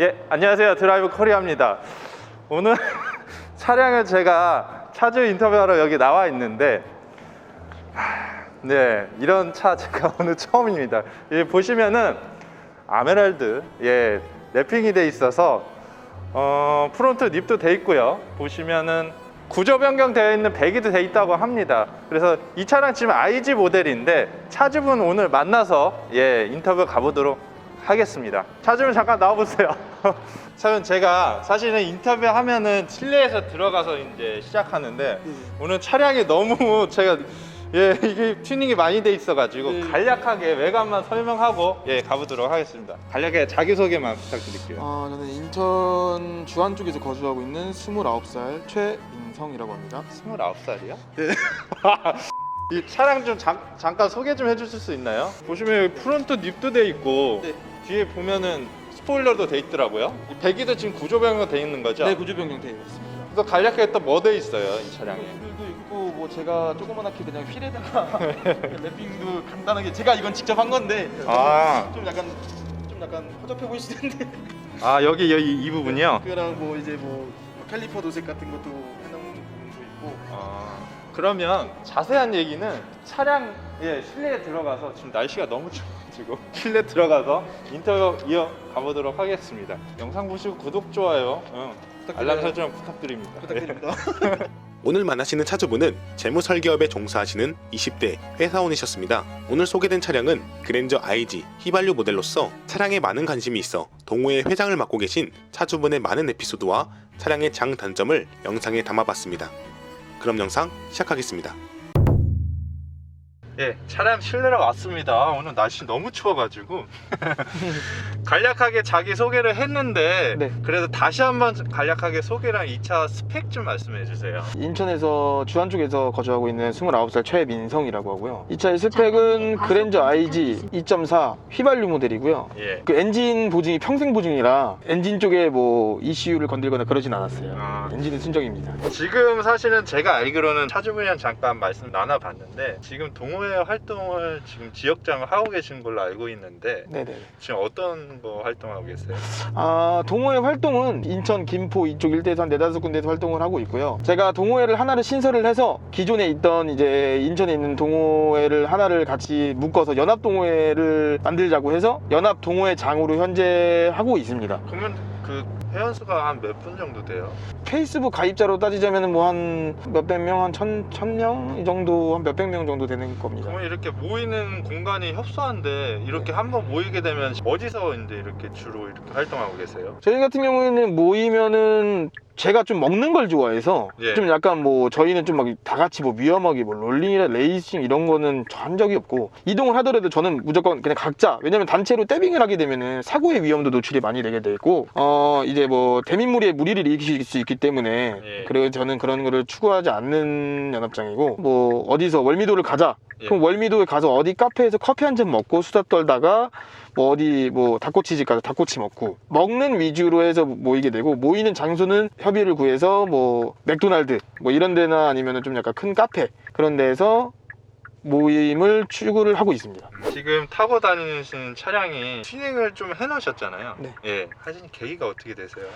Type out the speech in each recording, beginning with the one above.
예, 안녕하세요. 드라이브 코리아입니다. 오늘 차량을 제가 차주 인터뷰하러 여기 나와 있는데, 하, 네, 이런 차 제가 오늘 처음입니다. 예, 보시면은 아메랄드, 예, 랩핑이 돼 있어서 어, 프론트 닙도 돼 있고요. 보시면은 구조 변경 되어 있는 배기도 돼 있다고 합니다. 그래서 이 차량 지금 IG 모델인데 차주분 오늘 만나서 예 인터뷰 가보도록 하겠습니다. 차주분 잠깐 나와보세요. 차주분 제가 사실은 인터뷰 하면은 실내에서 들어가서 이제 시작하는데 오늘 차량이 너무 제가 예 이게 튜닝이 많이 돼 있어가지고 네. 간략하게 외관만 설명하고 예 가보도록 하겠습니다. 간략하게 자기 소개만 부탁드릴게요. 아, 저는 인천 주안 쪽에서 거주하고 있는 29살 최민성이라고 합니다. 29살이요? 네. 이 차량 좀 잠, 잠깐 소개 좀 해주실 수 있나요? 보시면 여기 프론트 닙도 돼 있고 네. 뒤에 보면은 스포일러도 돼 있더라고요. 이 배기도 지금 구조 변경 돼 있는 거죠? 네, 구조 변경 되어 있습니다. 그래서 간략하게 또 뭐 돼 있어요 이 차량에? 도 있고 뭐 제가 조그만하게 그냥 휠에다가 랩핑도 간단하게 제가 이건 직접 한 건데 아, 좀 약간 좀 약간 허접해 보이시는데 아 여기 여기 이 부분이요? 그랑 뭐 이제 뭐 캘리퍼 도색 같은 것도 해놓은 부분도 있고 아, 그러면 자세한 얘기는 차량 예 실내에 들어가서 지금 날씨가 너무 추워가지고 실내 들어가서 인터뷰 이어 가보도록 하겠습니다. 영상 보시고 구독 좋아요, 응, 알람 설정 부탁드립니다. 부탁드립니다. 오늘 만나시는 차주분은 재무 설계업에 종사하시는 20대 회사원이셨습니다. 오늘 소개된 차량은 그랜저 IG 휘발유 모델로서 차량에 많은 관심이 있어 동호회 회장을 맡고 계신 차주분의 많은 에피소드와 차량의 장단점을 영상에 담아봤습니다. 그럼 영상 시작하겠습니다. 예, 차량 실내로 왔습니다. 오늘 날씨 너무 추워가지고 간략하게 자기 소개를 했는데 네. 그래도 다시 한번 간략하게 소개랑 이 차 스펙 좀 말씀해 주세요. 인천에서 주안 쪽에서 거주하고 있는 29살 최민성이라고 하고요. 이 차의 스펙은 그랜저 IG 2.4 휘발유 모델이고요. 예. 그 엔진 보증이 평생 보증이라 엔진 쪽에 뭐 ECU를 건들거나 그러진 않았어요. 아. 엔진은 순정입니다. 지금 사실은 제가 알기로는 차주분이랑 잠깐 말씀 나눠봤는데 지금 동호회 활동을 지금 지역장을 하고 계신 걸로 알고 있는데 네네. 지금 어떤 거 활동하고 계세요? 아, 동호회 활동은 인천, 김포 이쪽 일대에서 한 네다섯 군데에서 활동을 하고 있고요. 제가 동호회를 하나를 신설을 해서 기존에 있던 이제 인천에 있는 동호회를 하나를 같이 묶어서 연합 동호회를 만들자고 해서 연합 동호회장으로 현재 하고 있습니다. 그러면 그 회원수가 한 몇 분 정도 돼요? 페이스북 가입자로 따지자면 뭐 한 몇백 명, 한 천, 천 명? 이 정도, 한 몇백 명 정도 되는 겁니다. 그러면 이렇게 모이는 공간이 협소한데 이렇게 한번 모이게 되면 어디서 이제 이렇게 주로 이렇게 활동하고 계세요? 저희 같은 경우에는 모이면은 제가 좀 먹는 걸 좋아해서 예. 좀 약간 뭐 저희는 좀 막 다 같이 뭐 위험하게 뭐 롤링이나 레이싱 이런 거는 한 적이 없고 이동을 하더라도 저는 무조건 그냥 각자 왜냐면 단체로 떼빙을 하게 되면은 사고의 위험도 노출이 많이 되게 되고 어 이제 뭐 대민무리에 무리를 일으킬 수 있기 때문에 예. 그리고 저는 그런 거를 추구하지 않는 연합장이고 뭐 어디서 월미도를 가자 예. 그럼 월미도에 가서 어디 카페에서 커피 한 잔 먹고 수다 떨다가 뭐 어디 뭐 닭꼬치집 가서 닭꼬치 먹고 먹는 위주로 해서 모이게 되고 모이는 장소는 협의를 구해서 뭐 맥도날드 뭐 이런 데나 아니면은 좀 약간 큰 카페 그런 데에서 모임을 추구를 하고 있습니다. 지금 타고 다니시는 차량이 튜닝을 좀 해놓으셨잖아요. 네. 예. 하신 계기가 어떻게 되세요?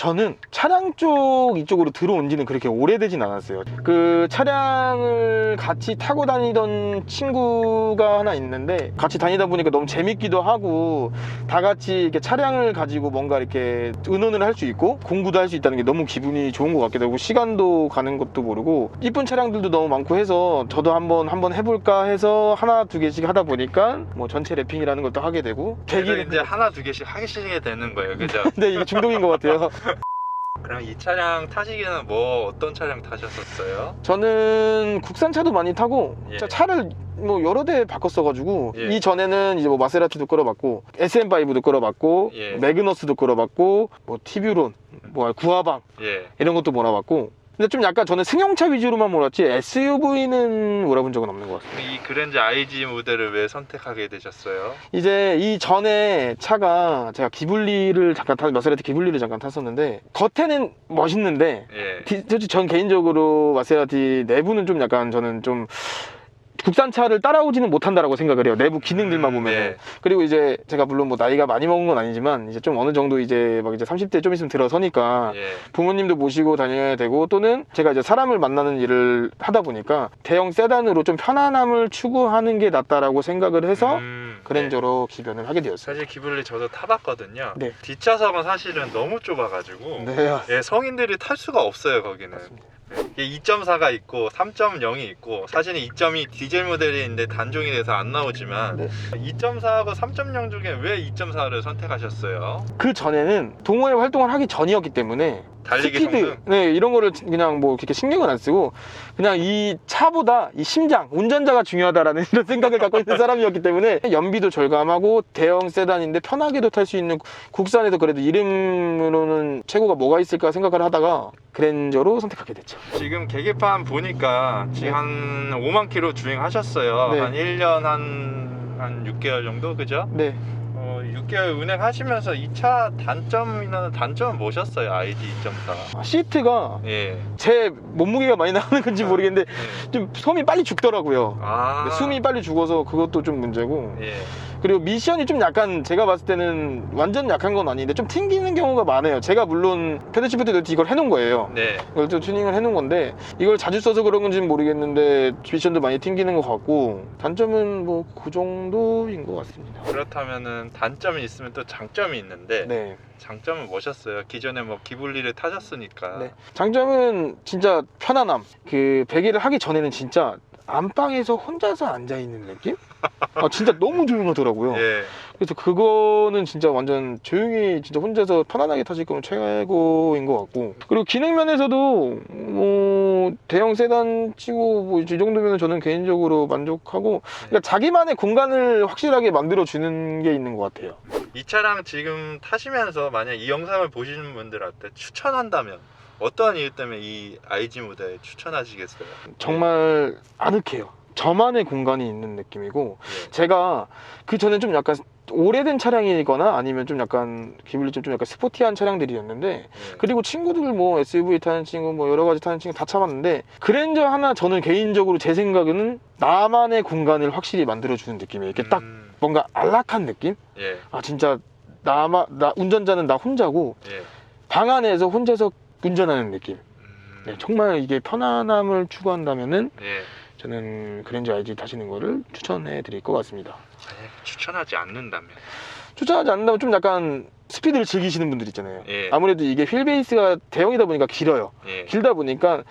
저는 차량 쪽 이쪽으로 들어온 지는 그렇게 오래되진 않았어요. 그 차량을 같이 타고 다니던 친구가 하나 있는데 같이 다니다 보니까 너무 재밌기도 하고 다 같이 이렇게 차량을 가지고 뭔가 이렇게 의논을 할 수 있고 공부도 할 수 있다는 게 너무 기분이 좋은 것 같기도 하고 시간도 가는 것도 모르고 이쁜 차량들도 너무 많고 해서 저도 한번 한번 해볼까 해서 하나 두 개씩 하다 보니까 뭐 전체 랩핑이라는 것도 하게 되고 되기는 이제 하나 두 개씩 하시게 되는 거예요, 그죠? 근데 이게 중독인 것 같아요. 그럼 이 차량 타시기에는 뭐 어떤 차량 타셨었어요? 저는 국산차도 많이 타고 예. 자, 차를 뭐 여러 대 바꿨어가지고 예. 이 전에는 이제 뭐 마세라티도 끌어봤고 SM5도 끌어봤고 예. 매그너스도 끌어봤고 뭐 티뷰론 뭐 구하방 예. 이런 것도 몰아봤고 근데 좀 약간 저는 승용차 위주로만 몰았지 SUV는 몰아본 적은 없는 것 같아요. 이 그랜저 IG 모델을 왜 선택하게 되셨어요? 이제 이 전에 차가 제가 기블리를 잠깐 타 마세라티 기블리를 잠깐 탔었는데 겉에는 멋있는데 예. 디- 솔직히 전 개인적으로 마세라티 내부는 좀 약간 저는 좀 국산차를 따라오지는 못한다라고 생각을 해요. 내부 기능들만 보면. 네. 그리고 이제 제가 물론 뭐 나이가 많이 먹은 건 아니지만 이제 좀 어느 정도 이제 막 이제 30대 좀 있으면 들어서니까 예. 부모님도 모시고 다녀야 되고 또는 제가 이제 사람을 만나는 일을 하다 보니까 대형 세단으로 좀 편안함을 추구하는 게 낫다라고 생각을 해서 음, 네. 그랜저로 기변을 하게 되었어요. 사실 기블리 저도 타봤거든요. 네. 뒷좌석은 사실은 너무 좁아가지고 네. 예, 성인들이 탈 수가 없어요 거기는. 맞습니다. 이게 2.4가 있고 3.0이 있고 사실은 2.2 디젤 모델인데 단종이 돼서 안 나오지만 네. 2.4하고 3.0 중에 왜 2.4를 선택하셨어요? 그 전에는 동호회 활동을 하기 전이었기 때문에 달리기 스피드, 성능? 네 이런 거를 그냥 뭐 그렇게 신경을 안 쓰고 그냥 이 차보다 이 심장, 운전자가 중요하다라는 이런 생각을 갖고 있는 사람이었기 때문에 연비도 절감하고 대형 세단인데 편하게도 탈 수 있는 국산에도 그래도 이름으로는 최고가 뭐가 있을까 생각을 하다가 그랜저로 선택하게 됐죠. 지금 계기판 보니까 지금 네. 한 5만 킬로 주행하셨어요. 네. 한 1년 한, 한 6개월 정도 그죠? 네. 어, 6개월 운행하시면서 이 차 단점이나 단점은 뭐셨어요? ID 2.4. 아, 시트가 예. 제 몸무게가 많이 나가는 건지 모르겠는데 예. 좀 숨이 빨리 죽더라고요. 아. 네, 숨이 빨리 죽어서 그것도 좀 문제고 예. 그리고 미션이 좀 약간 제가 봤을 때는 완전 약한 건 아닌데 좀 튕기는 경우가 많아요. 제가 물론 패드시프트도 이걸 해놓은 거예요. 네. 이걸 또 튜닝을 해놓은 건데 이걸 자주 써서 그런 건지는 모르겠는데 미션도 많이 튕기는 것 같고 단점은 뭐 그 정도인 것 같습니다. 그렇다면은 단점이 있으면 또 장점이 있는데 네. 장점은 뭐셨어요? 기존에 뭐 기블리를 타셨으니까. 네. 장점은 진짜 편안함. 그 배기를 하기 전에는 진짜 안방에서 혼자서 앉아 있는 느낌? 아 진짜 너무 조용하더라고요. 예. 그래서 그거는 진짜 완전 조용히 진짜 혼자서 편안하게 타실 거면 최고인 것 같고 그리고 기능 면에서도 뭐 대형 세단 치고 뭐 이 정도면 저는 개인적으로 만족하고 그러니까 자기만의 공간을 확실하게 만들어 주는 게 있는 것 같아요. 이 차량 지금 타시면서 만약 이 영상을 보시는 분들한테 추천한다면 어떠한 이유 때문에 이 IG 모델 추천하시겠어요? 정말 아늑해요. 저만의 공간이 있는 느낌이고 예. 제가 그 전에 좀 약간 오래된 차량이거나 아니면 좀 약간 기분이 좀, 좀 약간 스포티한 차량들이었는데 예. 그리고 친구들 뭐 SUV 타는 친구 뭐 여러 가지 타는 친구 다 타봤는데 그랜저 하나 저는 개인적으로 제 생각에는 나만의 공간을 확실히 만들어주는 느낌이에요. 이렇게 딱 음, 뭔가 안락한 느낌? 예. 아 진짜 나마 나 운전자는 나 혼자고 예. 방 안에서 혼자서 운전하는 느낌. 음, 네, 정말 이게 편안함을 추구한다면은 예. 저는 그랜저 IG 타시는 거를 추천해 드릴 것 같습니다. 만약 추천하지 않는다면 추천하지 않는다면 좀 약간 스피드를 즐기시는 분들 있잖아요. 예. 아무래도 이게 휠 베이스가 대형이다 보니까 길어요. 예. 길다 보니까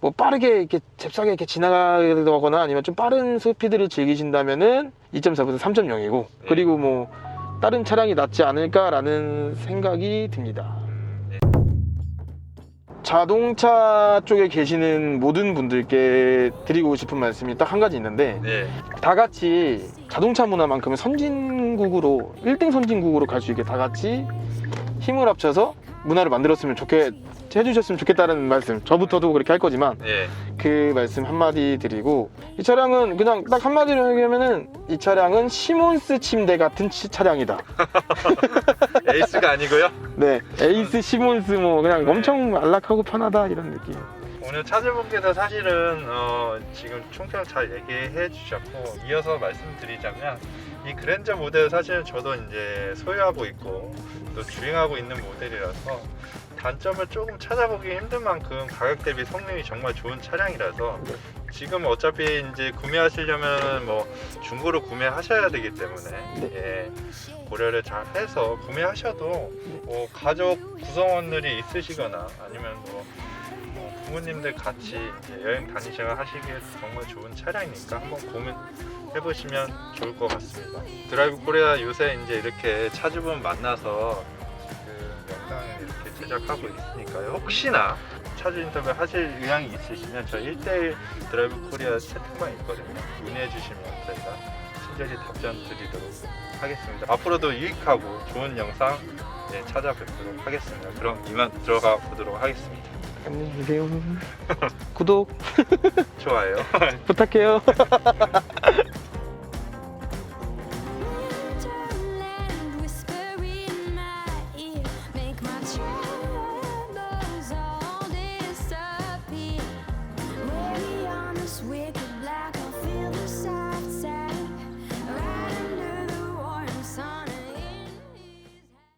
뭐 빠르게 이렇게 잽싸게 이렇게 지나가거나 아니면 좀 빠른 스피드를 즐기신다면은 2.4보다 3.0이고 예. 그리고 뭐 다른 차량이 낫지 않을까라는 생각이 듭니다. 자동차 쪽에 계시는 모든 분들께 드리고 싶은 말씀이 딱 한 가지 있는데 예. 다 같이 자동차 문화만큼은 선진국으로 1등 선진국으로 갈 수 있게 다 같이 힘을 합쳐서 문화를 만들었으면 좋겠 해주셨으면 좋겠다는 말씀 저부터도 그렇게 할 거지만 예. 그 말씀 한마디 드리고 이 차량은 그냥 딱 한마디로 얘기하면은 이 차량은 시몬스 침대 같은 치- 차량이다 에이스가 아니고요. 네 에이스 시몬스 뭐 그냥 엄청 안락하고 편하다 이런 느낌 오늘 차주분께서 사실은 어, 지금 총평 잘 얘기해 주셨고 이어서 말씀드리자면 이 그랜저 모델 사실은 저도 이제 소유하고 있고 또 주행하고 있는 모델이라서 단점을 조금 찾아보기 힘든 만큼 가격 대비 성능이 정말 좋은 차량이라서 지금 어차피 이제 구매하시려면 뭐 중고로 구매하셔야 되기 때문에 예, 고려를 잘 해서 구매하셔도 뭐 가족 구성원들이 있으시거나 아니면 뭐뭐 부모님들 같이 여행 다니셔가 하시기에 정말 좋은 차량이니까 한번 고민해 보시면 좋을 것 같습니다. 드라이브 코리아 요새 이제 이렇게 차주분 만나서 그 영상을 이렇게 제작하고 있으니까요. 혹시나 차주 인터뷰 하실 의향이 있으시면 저 1대1 드라이브 코리아 채팅방 있거든요. 문의해 주시면 저희가 친절히 답변 드리도록 하겠습니다. 앞으로도 유익하고 좋은 영상 예, 찾아뵙도록 하겠습니다. 그럼 이만 들어가 보도록 하겠습니다. 안녕히 계세요. 구독. 좋아요. 부탁해요